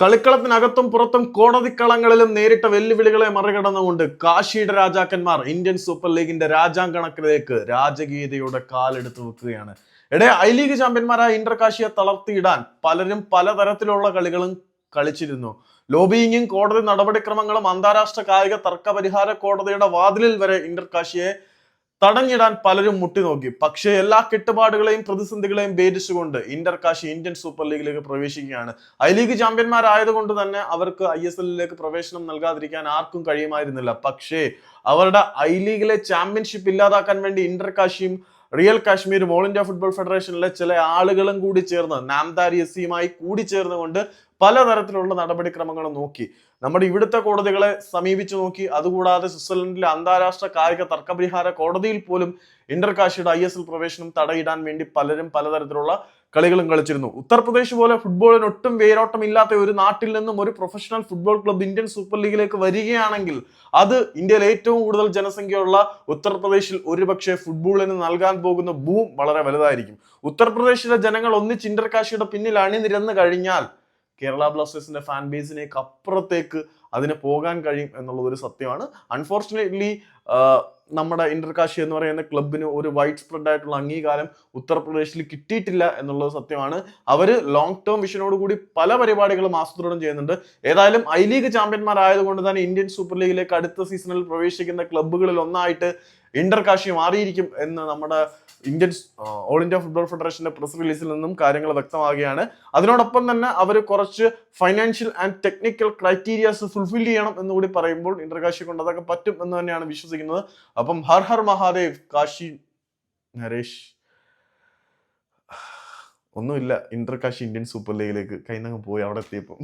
കളിക്കളത്തിനകത്തും പുറത്തും കോടതിക്കളങ്ങളിലും നേരിട്ട വെല്ലുവിളികളെ മറികടന്നുകൊണ്ട് കാശിയുടെ രാജാക്കന്മാർ ഇന്ത്യൻ സൂപ്പർ ലീഗിന്റെ രാജാം കണക്കിലേക്ക് രാജകീയതയുടെ കാലെടുത്തു വെക്കുകയാണ്. എടെ ഐ ലീഗ് ചാമ്പ്യന്മാരായ ഇന്റർ കാശിയെ തളർത്തിയിടാൻ പലരും പലതരത്തിലുള്ള കളികളും കളിച്ചിരുന്നു. ലോബിയിങ്ങും കോടതി നടപടിക്രമങ്ങളും അന്താരാഷ്ട്ര കായിക തർക്ക പരിഹാര കോടതിയുടെ വാതിലിൽ വരെ ഇന്റർ കാശിയെ തടഞ്ഞിടാൻ പലരും മുട്ടി നോക്കി പക്ഷേ എല്ലാ കെട്ടുപാടുകളെയും പ്രതിസന്ധികളെയും ഭേദിച്ചുകൊണ്ട് ഇന്റർ കാശി ഇന്ത്യൻ സൂപ്പർ ലീഗിലേക്ക് പ്രവേശിക്കുകയാണ്. ഐ ലീഗ് ചാമ്പ്യന്മാരായതുകൊണ്ട് തന്നെ അവർക്ക് ഐ എസ് എല്ലിലേക്ക് പ്രവേശനം നൽകാതിരിക്കാൻ ആർക്കും കഴിയുമായിരുന്നില്ല. പക്ഷേ അവരുടെ ഐ ലീഗിലെ ചാമ്പ്യൻഷിപ്പ് ഇല്ലാതാക്കാൻ വേണ്ടി ഇന്റർ കാശിയും റിയൽ കാശ്മീരും ഓൾ ഇന്ത്യ ഫുട്ബോൾ ഫെഡറേഷനിലെ ചില ആളുകളും കൂടി ചേർന്ന് നാംദാരി എസ് സിയുമായി കൂടി ചേർന്നുകൊണ്ട് പലതരത്തിലുള്ള നടപടിക്രമങ്ങൾ നോക്കി. നമ്മുടെ ഇവിടുത്തെ കോടതികളെ സമീപിച്ചു നോക്കി. അതുകൂടാതെ സ്വിറ്റ്സർലൻഡിലെ അന്താരാഷ്ട്ര കായിക തർക്കപരിഹാര കോടതിയിൽ പോലും ഇന്റർ കാശിയുടെ ഐ എസ് എൽ പ്രവേശനം തടയിടാൻ വേണ്ടി പലരും പലതരത്തിലുള്ള കളികളും കളിച്ചിരുന്നു. ഉത്തർപ്രദേശ് പോലെ ഫുട്ബോളിന് ഒട്ടും വേരോട്ടം ഇല്ലാത്ത ഒരു നാട്ടിൽ നിന്നും ഒരു professional football club Indian super ലീഗിലേക്ക് വരികയാണെങ്കിൽ അത് ഇന്ത്യയിൽ ഏറ്റവും കൂടുതൽ ജനസംഖ്യയുള്ള ഉത്തർപ്രദേശിൽ ഒരുപക്ഷെ ഫുട്ബോളിന് നൽകാൻ പോകുന്ന ബൂം വളരെ വലുതായിരിക്കും. ഉത്തർപ്രദേശിലെ ജനങ്ങൾ ഒന്നിച്ച് ഇന്റർ കാശിയുടെ പിന്നിൽ അണിനിരന്ന് കഴിഞ്ഞാൽ കേരള ബ്ലാസ്റ്റേഴ്സിന്റെ ഫാൻ ബേസിനേക്ക് അപ്പുറത്തേക്ക് അതിന് പോകാൻ കഴിയും എന്നുള്ളത് ഒരു സത്യമാണ്. അൺഫോർച്ചുനേറ്റ്ലി നമ്മുടെ ഇന്റർകാശി എന്ന് പറയുന്ന ക്ലബിന് ഒരു വൈഡ് സ്പ്രെഡ് ആയിട്ടുള്ള അംഗീകാരം ഉത്തർപ്രദേശിൽ കിട്ടിയിട്ടില്ല എന്നുള്ളത് സത്യമാണ്. അവർ ലോങ് ടേം വിഷനോട് കൂടി പല പരിപാടികളും ആസൂത്രണം ചെയ്യുന്നുണ്ട്. ഏതായാലും ഐ ലീഗ് ചാമ്പ്യന്മാരായതുകൊണ്ട് തന്നെ ഇന്ത്യൻ സൂപ്പർ ലീഗിലേക്ക് അടുത്ത സീസണിൽ പ്രവേശിക്കുന്ന ക്ലബ്ബുകളിൽ ഒന്നായിട്ട് ഇന്റർ കാശി മാറിയിരിക്കും എന്ന് നമ്മുടെ ഇന്ത്യൻ ഓൾ ഇന്ത്യ ഫുട്ബോൾ ഫെഡറേഷന്റെ പ്രസ് റിലീസിൽ നിന്നും കാര്യങ്ങൾ വ്യക്തമാകുകയാണ് അതിനോടൊപ്പം തന്നെ അവർ കുറച്ച് financial and technical criterias fulfil ചെയ്യണം എന്ന് കൂടി പറയുമ്പോൾ ഇന്റർ കാശി കൊണ്ട് അതൊക്കെ പറ്റും എന്ന് തന്നെയാണ് വിശ്വസിക്കുന്നത്. അപ്പം ഹർ ഹർ മഹാദേവ് കാശി നരേഷ് ഒന്നുമില്ല. ഇന്റർ ഇന്ത്യൻ സൂപ്പർ ലീഗിലേക്ക് കൈനങ്ങ് പോയി അവിടെ എത്തിയപ്പം.